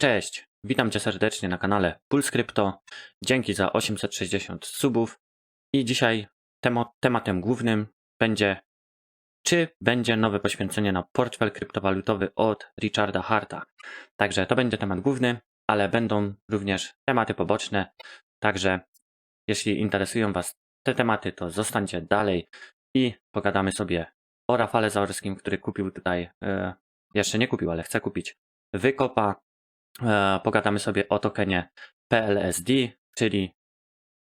Cześć, witam Cię serdecznie na kanale Puls Crypto. Dzięki za 860 subów. I dzisiaj temo, tematem głównym będzie, czy będzie nowe poświęcenie na portfel kryptowalutowy od Richarda Harta. Także to będzie temat główny, ale będą również tematy poboczne. Także jeśli interesują Was te tematy, to zostańcie dalej i pogadamy sobie o Rafale Zaorskim, który kupił tutaj, e, jeszcze nie kupił, ale chce kupić wykopa. E, pogadamy sobie o tokenie PLSD, czyli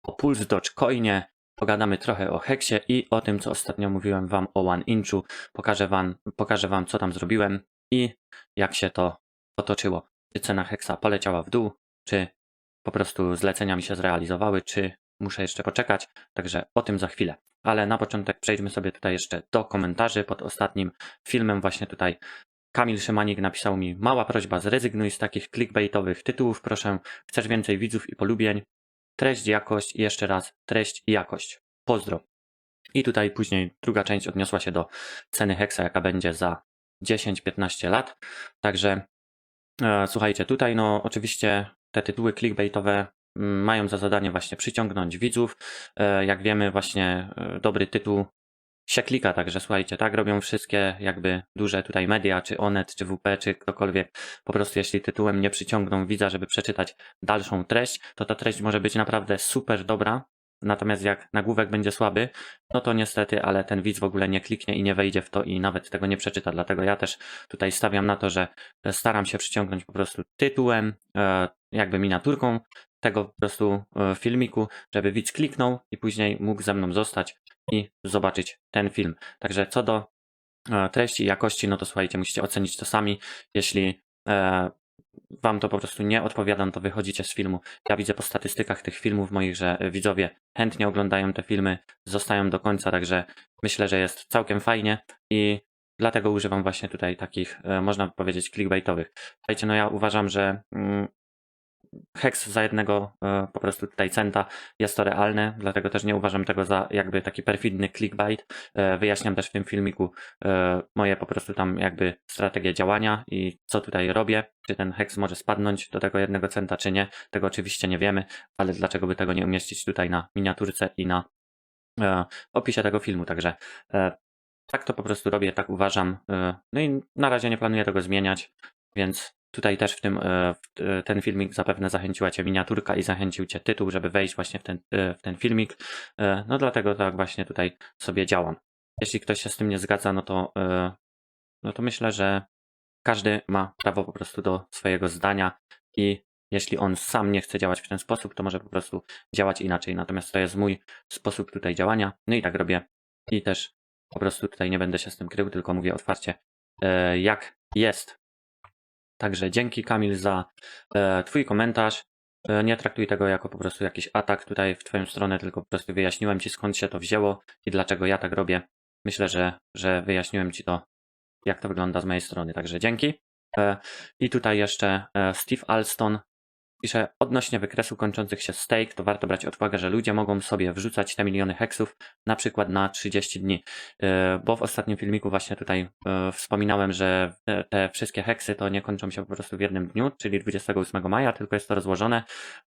o Pulse Dogecoinie. Pogadamy trochę o Hexie i o tym, co ostatnio mówiłem Wam o One Inchu. Pokażę Wam, pokażę wam co tam zrobiłem i jak się to otoczyło. Czy cena Hexa poleciała w dół, czy po prostu zlecenia mi się zrealizowały, czy muszę jeszcze poczekać. Także o tym za chwilę. Ale na początek przejdźmy sobie tutaj jeszcze do komentarzy pod ostatnim filmem. Właśnie tutaj Kamil Szymanik napisał mi: Mała prośba, zrezygnuj z takich clickbaitowych tytułów, proszę. Chcesz więcej widzów i polubień? Treść, jakość i jeszcze raz treść i jakość. Pozdro. I tutaj później druga część odniosła się do ceny Hexa, jaka będzie za 10-15 lat. Także e, słuchajcie, tutaj no oczywiście te tytuły clickbaitowe mm, mają za zadanie właśnie przyciągnąć widzów. E, jak wiemy, właśnie e, dobry tytuł się klika, także słuchajcie, tak robią wszystkie jakby duże tutaj media, czy Onet, czy WP, czy ktokolwiek. Po prostu jeśli tytułem nie przyciągną widza, żeby przeczytać dalszą treść, to ta treść może być naprawdę super dobra, natomiast jak nagłówek będzie słaby, no to niestety, ale ten widz w ogóle nie kliknie i nie wejdzie w to i nawet tego nie przeczyta, dlatego ja też tutaj stawiam na to, że staram się przyciągnąć po prostu tytułem, e, jakby miniaturką tego po prostu e, filmiku, żeby widz kliknął i później mógł ze mną zostać i zobaczyć ten film. Także co do e, treści i jakości, no to słuchajcie, musicie ocenić to sami. Jeśli e, wam to po prostu nie odpowiada, no to wychodzicie z filmu. Ja widzę po statystykach tych filmów moich, że widzowie chętnie oglądają te filmy, zostają do końca, także myślę, że jest całkiem fajnie i dlatego używam właśnie tutaj takich, e, można powiedzieć, clickbaitowych. Słuchajcie, no ja uważam, że mm, heks za jednego e, po prostu tutaj centa jest to realne, dlatego też nie uważam tego za jakby taki perfidny clickbait. E, wyjaśniam też w tym filmiku e, moje po prostu tam jakby strategie działania i co tutaj robię. Czy ten heks może spadnąć do tego jednego centa, czy nie, tego oczywiście nie wiemy, ale dlaczego by tego nie umieścić tutaj na miniaturce i na opisie tego filmu, także tak to po prostu robię, tak uważam. No i na razie nie planuję tego zmieniać, więc Tutaj też w tym e, w e, ten filmik zapewne zachęciła Cię miniaturka i zachęcił Cię tytuł, żeby wejść właśnie w ten, e, w ten filmik. No dlatego tak właśnie tutaj sobie działam. Jeśli ktoś się z tym nie zgadza, no to, no to myślę, że każdy ma prawo po prostu do swojego zdania i jeśli on sam nie chce działać w ten sposób, to może po prostu działać inaczej. Natomiast to jest mój sposób tutaj działania. No i tak robię. I też po prostu tutaj nie będę się z tym krył, tylko mówię otwarcie, jak jest. Także dzięki Kamil za e, Twój komentarz. E, nie traktuj tego jako po prostu jakiś atak tutaj w Twoją stronę, tylko po prostu wyjaśniłem Ci skąd się to wzięło i dlaczego ja tak robię. Myślę, że, że wyjaśniłem Ci to, jak to wygląda z mojej strony. Także dzięki. E, I tutaj jeszcze e, Steve Alston Pisze, odnośnie wykresu kończących się stake, to warto brać pod uwagę, że ludzie mogą sobie wrzucać te miliony heksów na przykład na 30 dni. E, bo w ostatnim filmiku właśnie tutaj e, wspominałem, że te wszystkie heksy to nie kończą się po prostu w jednym dniu, czyli 28 maja, tylko jest to rozłożone.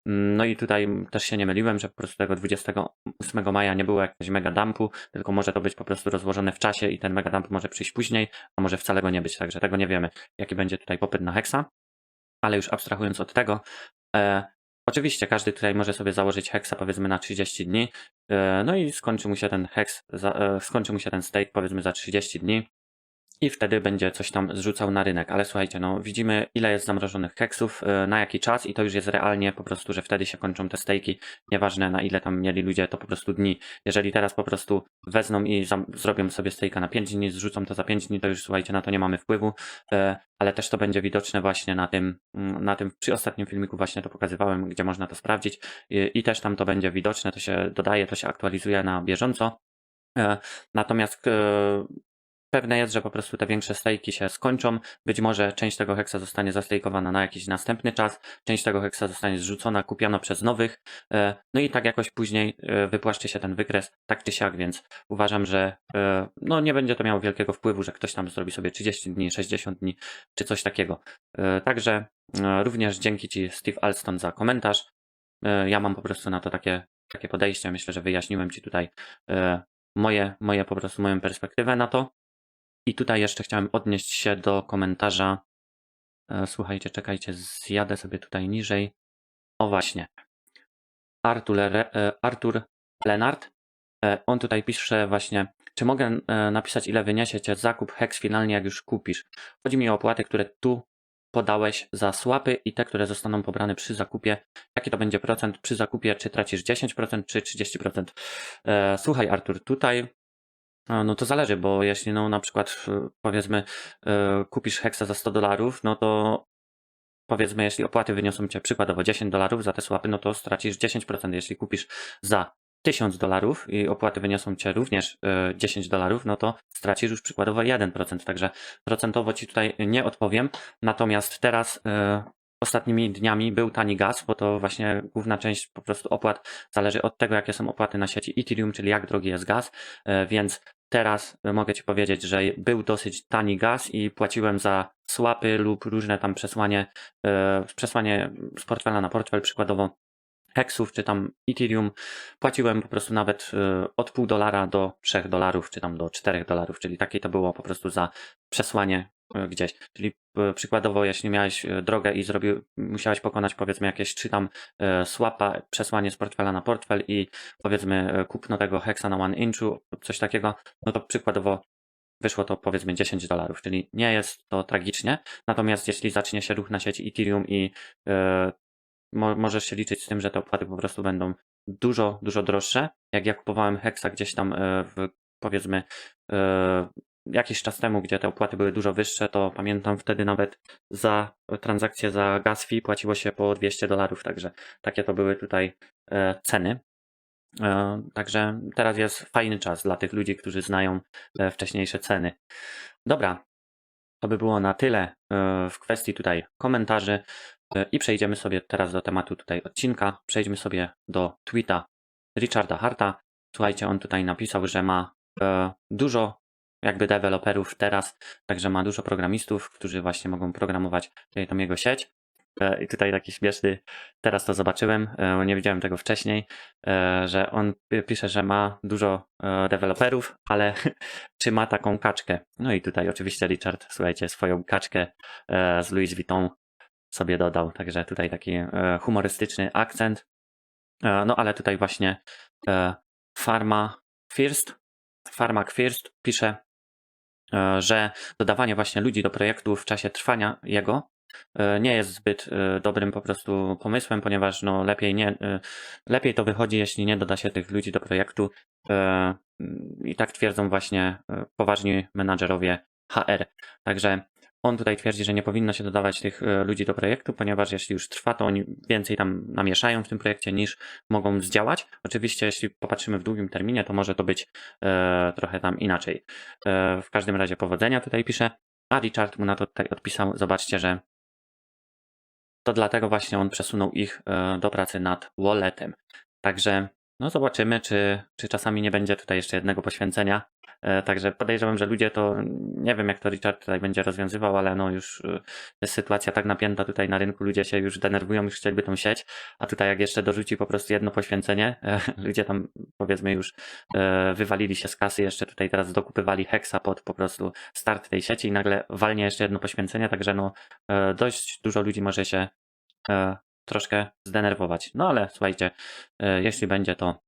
Mm, no i tutaj też się nie myliłem, że po prostu tego 28 maja nie było jakiegoś mega dumpu, tylko może to być po prostu rozłożone w czasie i ten mega dump może przyjść później, a może wcale go nie być, także tego nie wiemy, jaki będzie tutaj popyt na heksa. Ale już abstrahując od tego, E, oczywiście każdy tutaj może sobie założyć heksa powiedzmy na 30 dni, e, no i skończy mu się ten heks, e, skończy mu się ten stake powiedzmy za 30 dni i wtedy będzie coś tam zrzucał na rynek. Ale słuchajcie, no widzimy ile jest zamrożonych heksów, e, na jaki czas i to już jest realnie po prostu, że wtedy się kończą te stejki, nieważne na ile tam mieli ludzie, to po prostu dni. Jeżeli teraz po prostu wezmą i zrobią sobie stejka na 5 dni, zrzucą to za 5 dni, to już słuchajcie, na to nie mamy wpływu, e, ale też to będzie widoczne właśnie na tym, mm, na tym, przy ostatnim filmiku właśnie to pokazywałem, gdzie można to sprawdzić i też tam to będzie widoczne, to się dodaje, to się aktualizuje na bieżąco. Natomiast pewne jest, że po prostu te większe stejki się skończą. Być może część tego heksa zostanie zastejkowana na jakiś następny czas, część tego heksa zostanie zrzucona, kupiona przez nowych. e, No i tak jakoś później e, wypłaszczy się ten wykres, tak czy siak, więc uważam, że e, no nie będzie to miało wielkiego wpływu, że ktoś tam zrobi sobie 30 dni, 60 dni, czy coś takiego. Także również dzięki Ci Steve Alston za komentarz. Ja mam po prostu na to takie, takie podejście. Myślę, że wyjaśniłem Ci tutaj moje, moje po prostu moją perspektywę na to. I tutaj jeszcze chciałem odnieść się do komentarza. E, Słuchajcie, czekajcie, zjadę sobie tutaj niżej. O właśnie. Artur, e, Artur Lenart. E, On tutaj pisze właśnie, czy mogę napisać, ile wyniesie cię zakup Hex finalnie, jak już kupisz? Chodzi mi o opłaty, które tu podałeś za słapy i te, które zostaną pobrane przy zakupie. Jaki to będzie procent przy zakupie? Czy tracisz 10% czy 30%? E, Słuchaj, Artur, tutaj a, No to zależy, bo jeśli no na przykład e, powiedzmy e, kupisz heksa za 100 dolarów, no to powiedzmy jeśli opłaty wyniosą cię przykładowo 10 dolarów za te słapy, no to stracisz 10%. Jeśli kupisz za 1000 dolarów i opłaty wyniosą cię również e, 10 dolarów, no to stracisz już przykładowo 1%. Także procentowo ci tutaj nie odpowiem. Natomiast teraz e, ostatnimi dniami był tani gaz, bo to właśnie główna część po prostu opłat zależy od tego, jakie są opłaty na sieci Ethereum, czyli jak drogi jest gaz, e, więc teraz mogę Ci powiedzieć, że był dosyć tani gaz i płaciłem za swapy lub różne tam przesłanie, e, przesłanie z portfela na portfel, przykładowo Hexów czy tam Ethereum. Płaciłem po prostu nawet e, od pół dolara do 3 dolarów, czy tam do 4 dolarów, czyli takie to było po prostu za przesłanie gdzieś. Czyli e, przykładowo, jeśli miałeś e, drogę i zrobił, musiałeś pokonać powiedzmy jakieś czy tam e, swapa, przesłanie z portfela na portfel i powiedzmy e, kupno tego hexa na one inchu, coś takiego, no to przykładowo wyszło to powiedzmy 10 dolarów, czyli nie jest to tragicznie. Natomiast jeśli zacznie się ruch na sieci Ethereum i e, mo, możesz się liczyć z tym, że te opłaty po prostu będą dużo, dużo droższe. Jak ja kupowałem hexa gdzieś tam e, w powiedzmy e, jakiś czas temu, gdzie te opłaty były dużo wyższe, to pamiętam wtedy nawet za transakcję za gas fee płaciło się po 200 dolarów, także takie to były tutaj e, ceny. E, Także teraz jest fajny czas dla tych ludzi, którzy znają e, wcześniejsze ceny. Dobra, to by było na tyle w kwestii tutaj komentarzy i przejdziemy sobie teraz do tematu tutaj odcinka. Przejdźmy sobie do tweeta Richarda Harta. Słuchajcie, on tutaj napisał, że ma dużo jakby deweloperów teraz, także ma dużo programistów, którzy właśnie mogą programować tutaj tą jego sieć. E, I tutaj taki śmieszny, teraz to zobaczyłem, e, nie widziałem tego wcześniej, e, że on pi- pisze, że ma dużo deweloperów, ale czy ma taką kaczkę? No i tutaj oczywiście Richard, słuchajcie, swoją kaczkę z Louis Vuitton sobie dodał, także tutaj taki humorystyczny akcent. No ale tutaj właśnie Pharma First, Pharma First pisze, że dodawanie właśnie ludzi do projektu w czasie trwania jego e, nie jest zbyt e, dobrym po prostu pomysłem, ponieważ no lepiej nie, e, lepiej to wychodzi, jeśli nie doda się tych ludzi do projektu e, i tak twierdzą właśnie e, poważni menadżerowie HR. Także on tutaj twierdzi, że nie powinno się dodawać tych e, ludzi do projektu, ponieważ jeśli już trwa, to oni więcej tam namieszają w tym projekcie niż mogą zdziałać. Oczywiście, jeśli popatrzymy w długim terminie, to może to być e, trochę tam inaczej. E, w każdym razie powodzenia tutaj pisze. A Richard mu na to tutaj odpisał, zobaczcie, że to dlatego właśnie on przesunął ich e, do pracy nad walletem. Także no zobaczymy, czy, czy czasami nie będzie tutaj jeszcze jednego poświęcenia. E, Także podejrzewam, że ludzie to, nie wiem jak to Richard tutaj będzie rozwiązywał, ale no już jest sytuacja tak napięta tutaj na rynku, ludzie się już denerwują, już chcieliby tą sieć, a tutaj jak jeszcze dorzuci po prostu jedno poświęcenie, e, ludzie tam powiedzmy już e, wywalili się z kasy, jeszcze tutaj teraz dokupywali heksa pod po prostu start tej sieci i nagle walnie jeszcze jedno poświęcenie, także no dość dużo ludzi może się troszkę zdenerwować. No ale słuchajcie, jeśli będzie to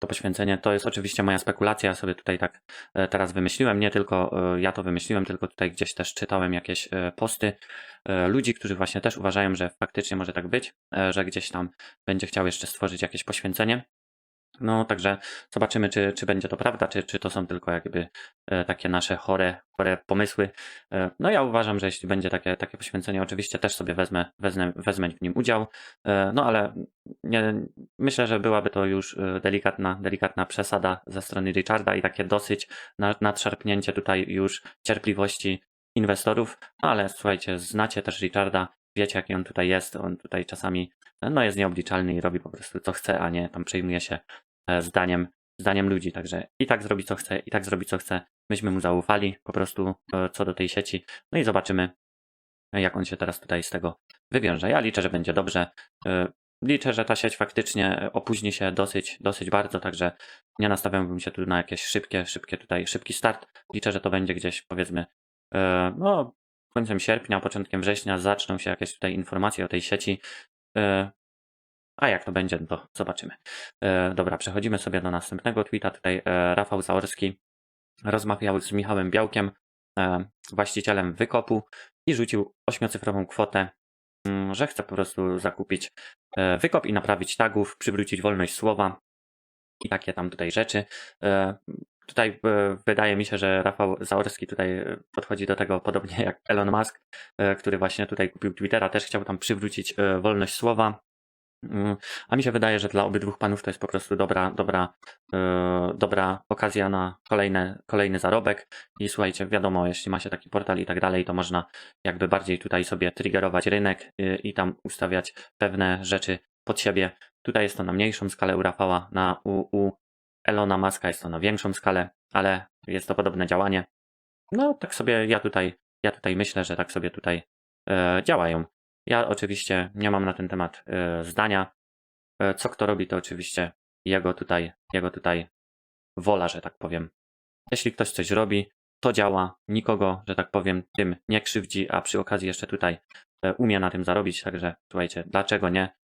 to poświęcenie, to jest oczywiście moja spekulacja, ja sobie tutaj tak e, teraz wymyśliłem, nie tylko e, ja to wymyśliłem, tylko tutaj gdzieś też czytałem jakieś e, posty ludzi, którzy właśnie też uważają, że faktycznie może tak być, że gdzieś tam będzie chciał jeszcze stworzyć jakieś poświęcenie. No, także zobaczymy, czy, czy będzie to prawda, czy, czy to są tylko jakby e, takie nasze chore, chore pomysły. E, no, ja uważam, że jeśli będzie takie, takie poświęcenie, oczywiście też sobie wezmę, wezmę, wezmę w nim udział. E, no, ale nie, myślę, że byłaby to już delikatna, delikatna przesada ze strony Richarda i takie dosyć na- nadszarpnięcie tutaj już cierpliwości inwestorów. No, ale słuchajcie, znacie też Richarda, wiecie, jaki on tutaj jest. On tutaj czasami no, jest nieobliczalny i robi po prostu co chce, a nie tam przejmuje się zdaniem, zdaniem ludzi. Także i tak zrobi co chce, i tak zrobi co chce. Myśmy mu zaufali po prostu e, co do tej sieci. No i zobaczymy, jak on się teraz tutaj z tego wywiąże. Ja liczę, że będzie dobrze. E, Liczę, że ta sieć faktycznie opóźni się dosyć, dosyć bardzo, także nie nastawiałbym się tu na jakieś szybkie, szybkie tutaj, szybki start. Liczę, że to będzie gdzieś powiedzmy, e, no, końcem sierpnia, początkiem września zaczną się jakieś tutaj informacje o tej sieci. A jak to będzie, to zobaczymy. E, Dobra, przechodzimy sobie do następnego tweeta. Tutaj e, Rafał Zaorski rozmawiał z Michałem Białkiem, e, właścicielem wykopu i rzucił ośmiocyfrową kwotę, mm, że chce po prostu zakupić wykop i naprawić tagów, przywrócić wolność słowa i takie tam tutaj rzeczy. Tutaj wydaje mi się, że Rafał Zaorski tutaj podchodzi do tego podobnie jak Elon Musk, który właśnie tutaj kupił Twittera, też chciał tam przywrócić wolność słowa. Mm, A mi się wydaje, że dla obydwu panów to jest po prostu dobra, dobra, e, dobra okazja na kolejne, kolejny zarobek. I słuchajcie, wiadomo, jeśli ma się taki portal i tak dalej, to można jakby bardziej tutaj sobie triggerować rynek y, i tam ustawiać pewne rzeczy pod siebie. Tutaj jest to na mniejszą skalę u Rafała, na u, u Elona Muska jest to na większą skalę, ale jest to podobne działanie. No, tak sobie ja tutaj, ja tutaj myślę, że tak sobie tutaj e, działają. Ja oczywiście nie mam na ten temat e, zdania. E, co kto robi, to oczywiście jego tutaj, jego tutaj wola, że tak powiem. Jeśli ktoś coś robi, to działa, nikogo, że tak powiem, tym nie krzywdzi, a przy okazji jeszcze tutaj e, umie na tym zarobić, także słuchajcie, dlaczego nie?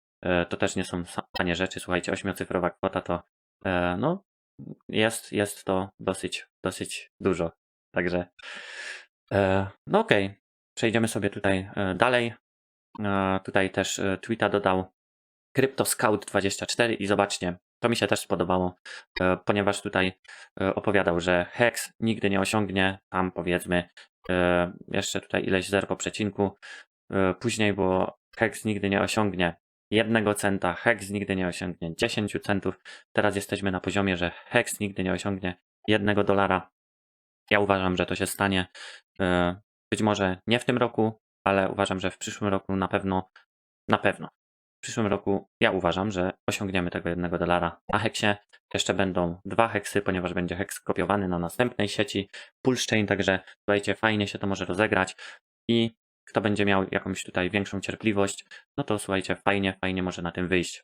To też nie są tanie rzeczy, słuchajcie, ośmiocyfrowa kwota to no jest, jest to dosyć, dosyć dużo. Także no okej, przejdziemy sobie tutaj dalej. E, Tutaj też e, tweeta dodał CryptoScout24 i zobaczcie, to mi się też spodobało, e, ponieważ tutaj opowiadał, że Hex nigdy nie osiągnie tam powiedzmy jeszcze tutaj ileś zer po przecinku. Później było Hex nigdy nie osiągnie jednego centa, Hex nigdy nie osiągnie 10 centów. Teraz jesteśmy na poziomie, że Hex nigdy nie osiągnie jednego dolara. Ja uważam, że to się stanie. Być może nie w tym roku, ale uważam, że w przyszłym roku na pewno, na pewno. W przyszłym roku ja uważam, że osiągniemy tego jednego dolara. Na heksie jeszcze będą dwa heksy, ponieważ będzie heks kopiowany na następnej sieci Pulse także słuchajcie, fajnie się to może rozegrać i kto będzie miał jakąś tutaj większą cierpliwość, no to słuchajcie, fajnie, fajnie może na tym wyjść.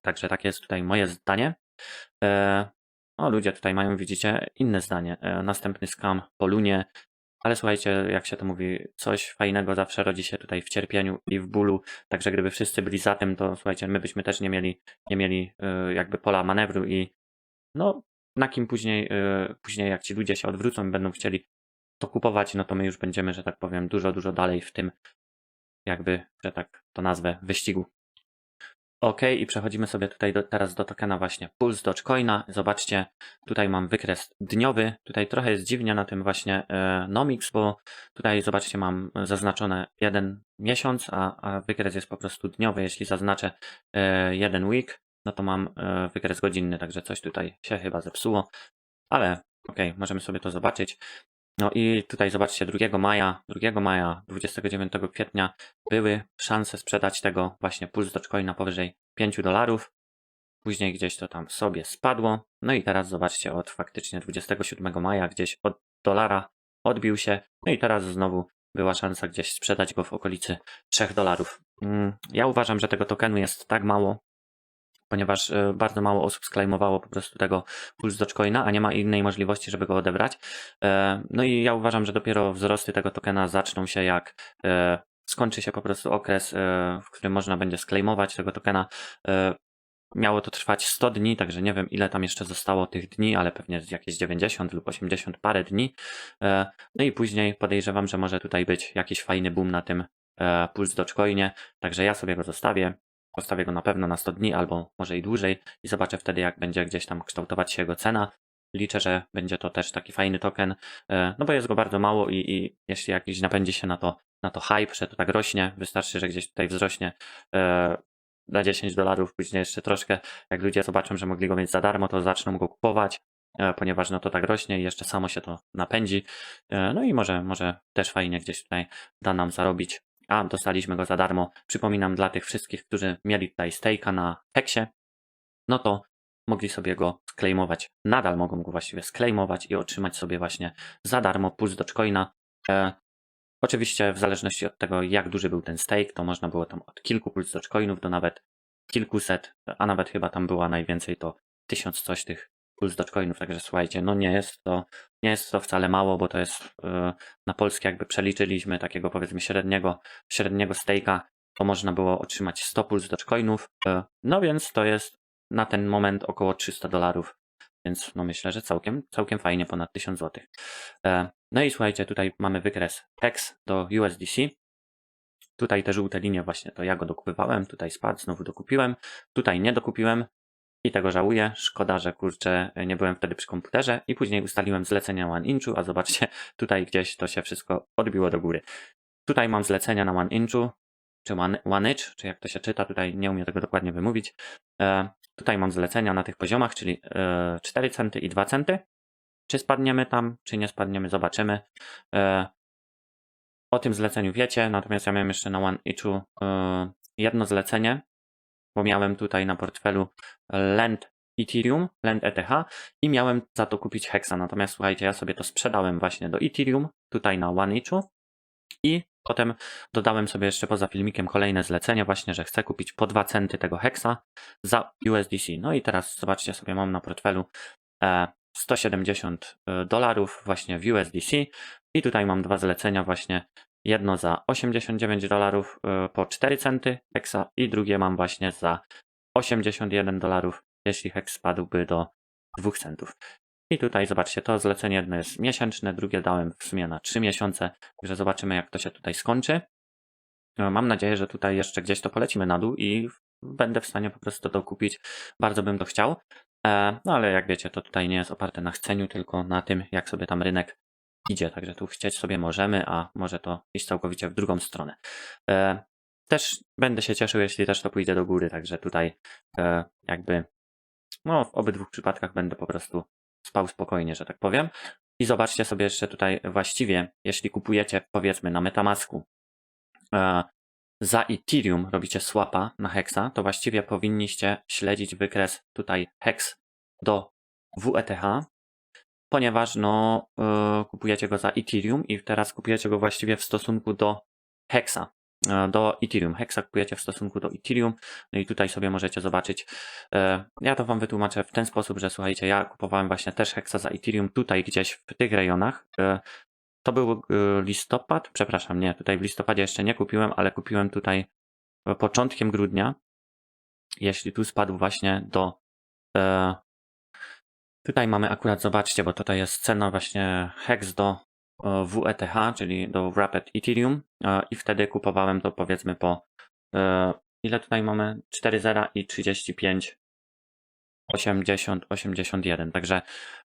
Także takie jest tutaj moje zdanie. E, o, ludzie tutaj mają, widzicie, inne zdanie. E, następny skam po lunie. Ale słuchajcie, jak się to mówi, coś fajnego zawsze rodzi się tutaj w cierpieniu i w bólu. Także gdyby wszyscy byli za tym, to słuchajcie, my byśmy też nie mieli, nie mieli e, jakby pola manewru i no, na kim później, e, później jak ci ludzie się odwrócą i będą chcieli to kupować, no to my już będziemy, że tak powiem, dużo, dużo dalej w tym, jakby, że tak to nazwę, wyścigu. Ok, i przechodzimy sobie tutaj do, teraz do tokena właśnie Pulse Dogecoina. Zobaczcie, tutaj mam wykres dniowy. Tutaj trochę jest dziwnie na tym właśnie e, Nomix, bo tutaj zobaczcie, mam zaznaczone jeden miesiąc, a, a wykres jest po prostu dniowy. Jeśli zaznaczę e, jeden week, no to mam e, wykres godzinny, także coś tutaj się chyba zepsuło. Ale ok, możemy sobie to zobaczyć. No i tutaj zobaczcie, 2 maja, 2 maja, 29 kwietnia były szanse sprzedać tego właśnie Pulse Dogecoina powyżej 5 dolarów. Później gdzieś to tam sobie spadło. No i teraz zobaczcie, od faktycznie 27 maja gdzieś od dolara odbił się. No i teraz znowu była szansa gdzieś sprzedać go w okolicy 3 dolarów. Mm, Ja uważam, że tego tokenu jest tak mało, ponieważ e, bardzo mało osób sklejmowało po prostu tego Pulse Dogecoina, a nie ma innej możliwości, żeby go odebrać. E, No i ja uważam, że dopiero wzrosty tego tokena zaczną się jak e, skończy się po prostu okres, w którym można będzie sklejmować tego tokena. Miało to trwać 100 dni, także nie wiem ile tam jeszcze zostało tych dni, ale pewnie jakieś 90 lub 80 parę dni. No i później podejrzewam, że może tutaj być jakiś fajny boom na tym Pulse Dogecoinie, także ja sobie go zostawię. Postawię go na pewno na 100 dni albo może i dłużej i zobaczę wtedy, jak będzie gdzieś tam kształtować się jego cena. Liczę, że będzie to też taki fajny token, e, no bo jest go bardzo mało i, i jeśli jakiś napędzi się na to, na to hype, że to tak rośnie, wystarczy, że gdzieś tutaj wzrośnie e, na 10 dolarów, później jeszcze troszkę, jak ludzie zobaczą, że mogli go mieć za darmo, to zaczną go kupować, e, ponieważ no to tak rośnie i jeszcze samo się to napędzi, no i może, może też fajnie gdzieś tutaj da nam zarobić, a dostaliśmy go za darmo. Przypominam dla tych wszystkich, którzy mieli tutaj stake'a na Heksie, no to mogli sobie go sklejmować. Nadal mogą go właściwie sklejmować i otrzymać sobie właśnie za darmo puls Dogecoina. E, oczywiście w zależności od tego, jak duży był ten stake, to można było tam od kilku puls Dogecoinów do nawet kilkuset, a nawet chyba tam była najwięcej to tysiąc coś tych puls Dogecoinów, także słuchajcie, no nie jest to, nie jest to wcale mało, bo to jest e, na polskie jakby przeliczyliśmy takiego powiedzmy średniego, średniego stake'a, to można było otrzymać 100 puls Dogecoinów, e, no więc to jest na ten moment około 300 dolarów, więc no myślę, że całkiem, całkiem fajnie, ponad 1000 zł. No i słuchajcie, tutaj mamy wykres X do USDC. Tutaj te żółte linie właśnie to ja go dokupywałem, tutaj spadł, znowu dokupiłem, tutaj nie dokupiłem i tego żałuję. Szkoda, że kurczę nie byłem wtedy przy komputerze i później ustaliłem zlecenia One Inchu, a zobaczcie, tutaj gdzieś to się wszystko odbiło do góry. Tutaj mam zlecenia na One Inchu, czy one, Inch, czy jak to się czyta, tutaj nie umiem tego dokładnie wymówić. E, tutaj mam zlecenia na tych poziomach, czyli e, 4 centy i 2 centy. Czy spadniemy tam, czy nie spadniemy, zobaczymy. E, o tym zleceniu wiecie, natomiast ja miałem jeszcze na One Inchu e, jedno zlecenie, bo miałem tutaj na portfelu Lend Ethereum, Lend ETH i miałem za to kupić Hexa. Natomiast słuchajcie, ja sobie to sprzedałem właśnie do Ethereum, tutaj na One Inchu i potem dodałem sobie jeszcze poza filmikiem kolejne zlecenie właśnie, że chcę kupić po 2 centy tego Hexa za USDC. No i teraz zobaczcie sobie, mam na portfelu e, 170 dolarów właśnie w USDC i tutaj mam dwa zlecenia właśnie jedno za 89 dolarów e, po 4 centy Hexa i drugie mam właśnie za 81 dolarów, jeśli Hex spadłby do 2 centów. I tutaj zobaczcie, to zlecenie jedno jest miesięczne, drugie dałem w sumie na 3 miesiące, także zobaczymy jak to się tutaj skończy. E, mam nadzieję, że tutaj jeszcze gdzieś to polecimy na dół i będę w stanie po prostu to kupić. Bardzo bym to chciał. E, no ale jak wiecie, to tutaj nie jest oparte na chceniu, tylko na tym, jak sobie tam rynek idzie. Także tu chcieć sobie możemy, a może to iść całkowicie w drugą stronę. E, też będę się cieszył, jeśli też to pójdzie do góry, także tutaj jakby no w obydwu przypadkach będę po prostu spał spokojnie, że tak powiem. I zobaczcie sobie jeszcze tutaj właściwie, jeśli kupujecie powiedzmy na Metamasku e, za Ethereum robicie swapa na Hexa, to właściwie powinniście śledzić wykres tutaj Hex do WETH, ponieważ no e, kupujecie go za Ethereum i teraz kupujecie go właściwie w stosunku do Hexa. E, do Ethereum. Hexa kupujecie w stosunku do Ethereum. No i tutaj sobie możecie zobaczyć. E, ja to Wam wytłumaczę w ten sposób, że słuchajcie, ja kupowałem właśnie też Hexa za Ethereum tutaj gdzieś w tych rejonach. E, to był listopad, przepraszam, nie, tutaj w listopadzie jeszcze nie kupiłem, ale kupiłem tutaj początkiem grudnia. Jeśli tu spadł właśnie do. Tutaj mamy akurat, zobaczcie, bo tutaj jest cena właśnie Hex do WETH, czyli do Rapid Ethereum i wtedy kupowałem to powiedzmy po e, ile tutaj mamy? 4,0 i 35 80, 81. Także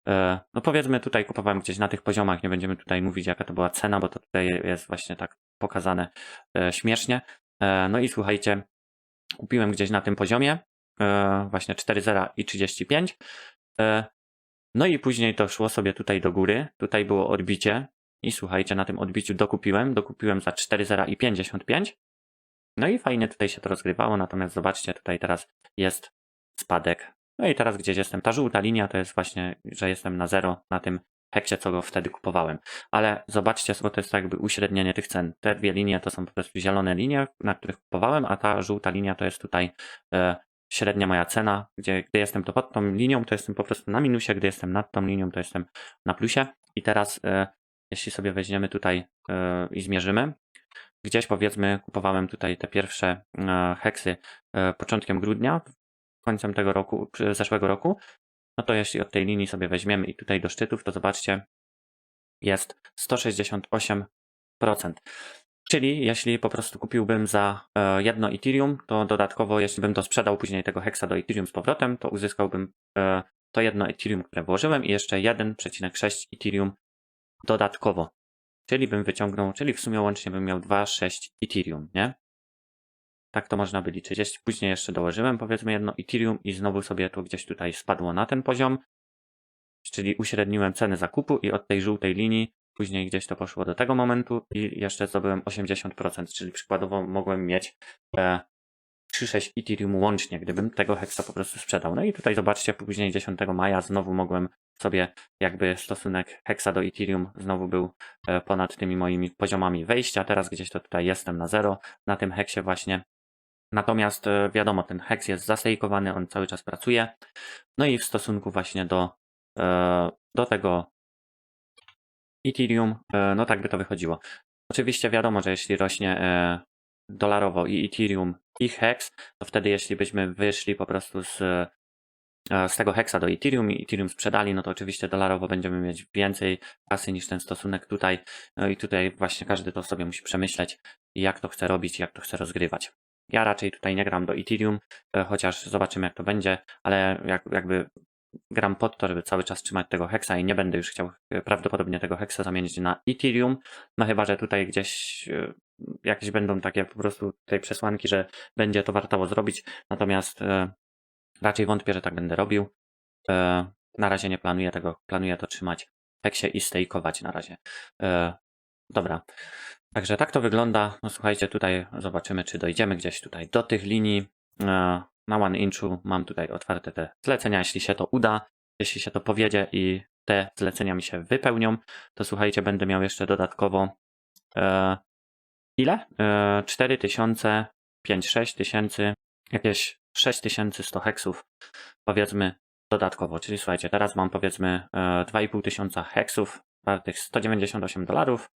e, no powiedzmy tutaj kupowałem gdzieś na tych poziomach, nie będziemy tutaj mówić jaka to była cena, bo to tutaj jest właśnie tak pokazane e, śmiesznie. No i słuchajcie, kupiłem gdzieś na tym poziomie właśnie 4,0 i 35. No i później to szło sobie tutaj do góry. Tutaj było odbicie i słuchajcie, na tym odbiciu dokupiłem, dokupiłem za 4,0 i 55. No i fajnie tutaj się to rozgrywało, natomiast zobaczcie, tutaj teraz jest spadek. No i teraz gdzieś jestem, ta żółta linia to jest właśnie, że jestem na zero na tym heksie, co go wtedy kupowałem. Ale zobaczcie, bo to jest jakby uśrednienie tych cen. Te dwie linie to są po prostu zielone linie, na których kupowałem, a ta żółta linia to jest tutaj e, średnia moja cena, gdzie gdy jestem to pod tą linią, to jestem po prostu na minusie, gdy jestem nad tą linią, to jestem na plusie. I teraz e, jeśli sobie weźmiemy tutaj e, i zmierzymy, gdzieś powiedzmy kupowałem tutaj te pierwsze e, heksy e, początkiem grudnia, końcem tego roku, zeszłego roku, no to jeśli od tej linii sobie weźmiemy i tutaj do szczytów, to zobaczcie, jest 168%. Czyli jeśli po prostu kupiłbym za e, jedno Ethereum, to dodatkowo, jeśli bym to sprzedał później tego hexa do Ethereum z powrotem, to uzyskałbym e, to jedno Ethereum, które włożyłem i jeszcze 1,6 Ethereum dodatkowo. Czyli bym wyciągnął, czyli w sumie łącznie bym miał 2,6 Ethereum, nie? Tak to można by liczyć. Jeśli później jeszcze dołożyłem powiedzmy jedno Ethereum i znowu sobie to gdzieś tutaj spadło na ten poziom, czyli uśredniłem cenę zakupu i od tej żółtej linii później gdzieś to poszło do tego momentu i jeszcze zdobyłem 80%, czyli przykładowo mogłem mieć e, 3-6 Ethereum łącznie, gdybym tego hexa po prostu sprzedał. No i tutaj zobaczcie, później 10 maja znowu mogłem sobie jakby stosunek hexa do Ethereum znowu był e, ponad tymi moimi poziomami wejścia. Teraz gdzieś to tutaj jestem na zero na tym heksie właśnie. Natomiast e, wiadomo, ten hex jest zasejkowany, on cały czas pracuje. No i w stosunku właśnie do, e, do tego Ethereum, e, no tak by to wychodziło. Oczywiście wiadomo, że jeśli rośnie e, dolarowo i Ethereum i hex, to wtedy jeśli byśmy wyszli po prostu z, e, z tego hexa do Ethereum i Ethereum sprzedali, no to oczywiście dolarowo będziemy mieć więcej kasy niż ten stosunek tutaj. No i tutaj właśnie każdy to sobie musi przemyśleć, jak to chce robić, jak to chce rozgrywać. Ja raczej tutaj nie gram do Ethereum, chociaż zobaczymy jak to będzie, ale jak, jakby gram pod to, żeby cały czas trzymać tego hexa i nie będę już chciał e, prawdopodobnie tego hexa zamienić na Ethereum, no chyba, że tutaj gdzieś e, jakieś będą takie po prostu tej przesłanki, że będzie to warto zrobić, natomiast e, raczej wątpię, że tak będę robił. Na razie nie planuję tego, planuję to trzymać w heksie i stejkować na razie. Dobra. Także tak to wygląda. No słuchajcie, tutaj zobaczymy, czy dojdziemy gdzieś tutaj do tych linii. E, na One Inchu mam tutaj otwarte te zlecenia, jeśli się to uda, jeśli się to powiedzie i te zlecenia mi się wypełnią, to słuchajcie, będę miał jeszcze dodatkowo e, ile? E, 4000, 5, 6 tysięcy, jakieś 6100 heksów, powiedzmy dodatkowo. Czyli słuchajcie, teraz mam powiedzmy e, 2,5 tysiąca heksów wartych 198 dolarów,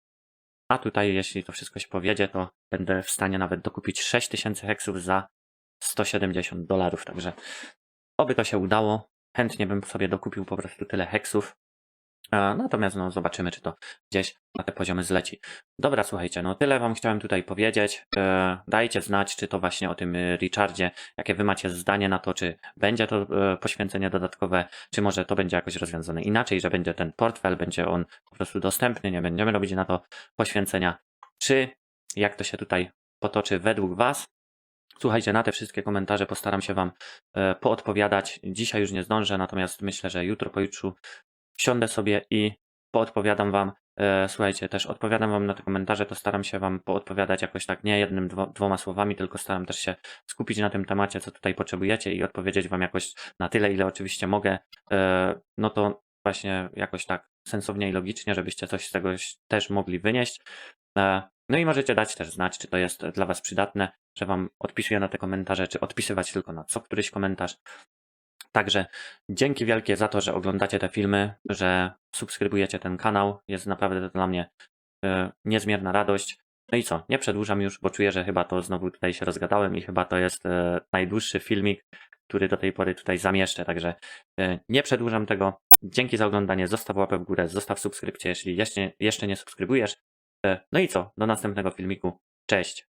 a tutaj jeśli to wszystko się powiedzie, to będę w stanie nawet dokupić 6000 heksów za 170 dolarów, także oby to się udało. Chętnie bym sobie dokupił po prostu tyle heksów. Natomiast no, zobaczymy, czy to gdzieś na te poziomy zleci. Dobra, słuchajcie, no tyle wam chciałem tutaj powiedzieć. E, Dajcie znać, czy to właśnie o tym e, Richardzie, jakie wy macie zdanie na to, czy będzie to e, poświęcenie dodatkowe, czy może to będzie jakoś rozwiązane inaczej, że będzie ten portfel, będzie on po prostu dostępny, nie będziemy robić na to poświęcenia, czy jak to się tutaj potoczy według was. Słuchajcie, na te wszystkie komentarze postaram się Wam e, poodpowiadać. Dzisiaj już nie zdążę, natomiast myślę, że jutro, pojutrze wsiądę sobie i poodpowiadam Wam. E, Słuchajcie, też odpowiadam Wam na te komentarze, to staram się Wam poodpowiadać jakoś tak nie jednym, dwo, dwoma słowami, tylko staram też się skupić na tym temacie, co tutaj potrzebujecie i odpowiedzieć Wam jakoś na tyle, ile oczywiście mogę. E, No to właśnie jakoś tak sensownie i logicznie, żebyście coś z tego też mogli wynieść. No i możecie dać też znać, czy to jest dla Was przydatne, że Wam odpisuję na te komentarze, czy odpisywać tylko na co któryś komentarz. Także dzięki wielkie za to, że oglądacie te filmy, że subskrybujecie ten kanał. Jest naprawdę dla mnie e, niezmierna radość. No i co, nie przedłużam już, bo czuję, że chyba to znowu tutaj się rozgadałem i chyba to jest e, najdłuższy filmik, który do tej pory tutaj zamieszczę. Także e, nie przedłużam tego. Dzięki za oglądanie. Zostaw łapę w górę, zostaw subskrypcję, jeśli jeszcze, jeszcze nie subskrybujesz. No i co, do następnego filmiku. Cześć.